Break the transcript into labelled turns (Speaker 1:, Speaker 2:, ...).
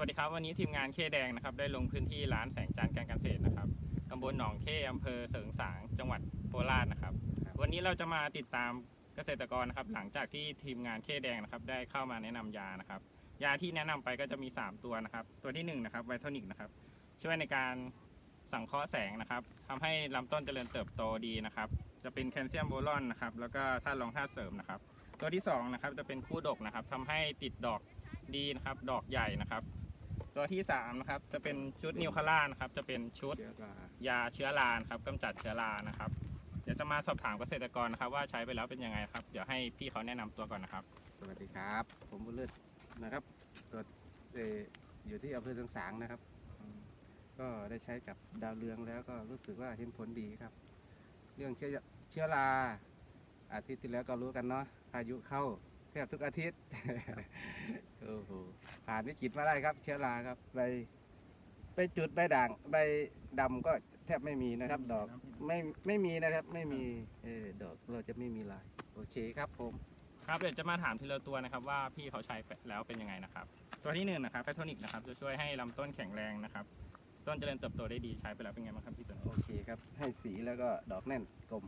Speaker 1: วัสดีครับ วันนี้ทีมงานเคแดงนะครับได้ลงพื้นที่ร้านแสงจันทร์การเกษตรนะครับตำบลหนองเคอำเภอเสริงสางจังหวัดโคราชนะครับ
Speaker 2: ครับ
Speaker 1: วันนี้เราจะมาติดตามเกษตรกรนะครับ หลังจากที่ทีมงานเคแดงนะครับ ได้เข้ามาแนะนำยานะครับ ยาที่แนะนำไปก็จะมี 3 ตัวนะครับ ตัวที่1นะครับไวทอนิกนะครับ ช่วยในการสังเคราะห์แสงนะครับทำให้ลำต้นเจริญเติบโตดีนะครับ จะเป็นแคลเซียมโบรอนนะครับ แล้วก็ธาตุรองธาตุเสริมนะครับ ตัวที่สองนะครับจะเป็นคู่ดกนะครับทำให้ติดดอกดีนะครับ ดอกใหญ่นะครับ ตัวที่สามนะครับจะเป็นชุดนิวคาร่านะครับ จะเป็นชุด
Speaker 2: เชื้อรายา
Speaker 1: เชื้อรานะครับกำจัดเชื้อรานะครับ เดี๋ยวจะมาสอบถามเกษตรกรนะครับ ว่าใช้ไปแล้วเป็นยังไงครับ เดี๋ยวให้พี่เขาแนะนำตัวก่อนนะครับ
Speaker 2: สวัสดีครับ ผมบุญเลิศนะครับตัวเอ่ออยู่ที่อำเภอสังสางนะครับอืมก็ได้ใช้กับดาวเรืองแล้วก็รู้สึกว่าเห็นผลดีครับ เรื่องเชื้อเชื้อราอาทิตย์ที่แล้วก็รู้กันเนาะพายุเข้า แทบทุกอาทิตย์โอ้โหผ่านวิกฤตมาได้ครับ เชื้อราครับใบใบจุดใบด่างใบดำก็แทบไม่มีนะครับ ดอกไม่ไม่มีนะครับ ไม่มีเออดอกเราจะไม่มีลาย โอเคครับผม
Speaker 1: ครับเดี๋ยวจะมาถามทีละตัวนะครับว่าพี่เขาใช้ไปแล้วเป็นยังไงนะครับ ตัวที่หนึ่งนะครับไพโทนิกนะครับจะช่วยให้ลำต้นแข็งแรงนะครับ ต้นเจริญเติบโตได้ดีใช้ไปแล้วเป็นไงบ้างครับพี่ตัวนี้
Speaker 2: โอเคครับ ให้สีแล้วก็ดอกแน่นกลม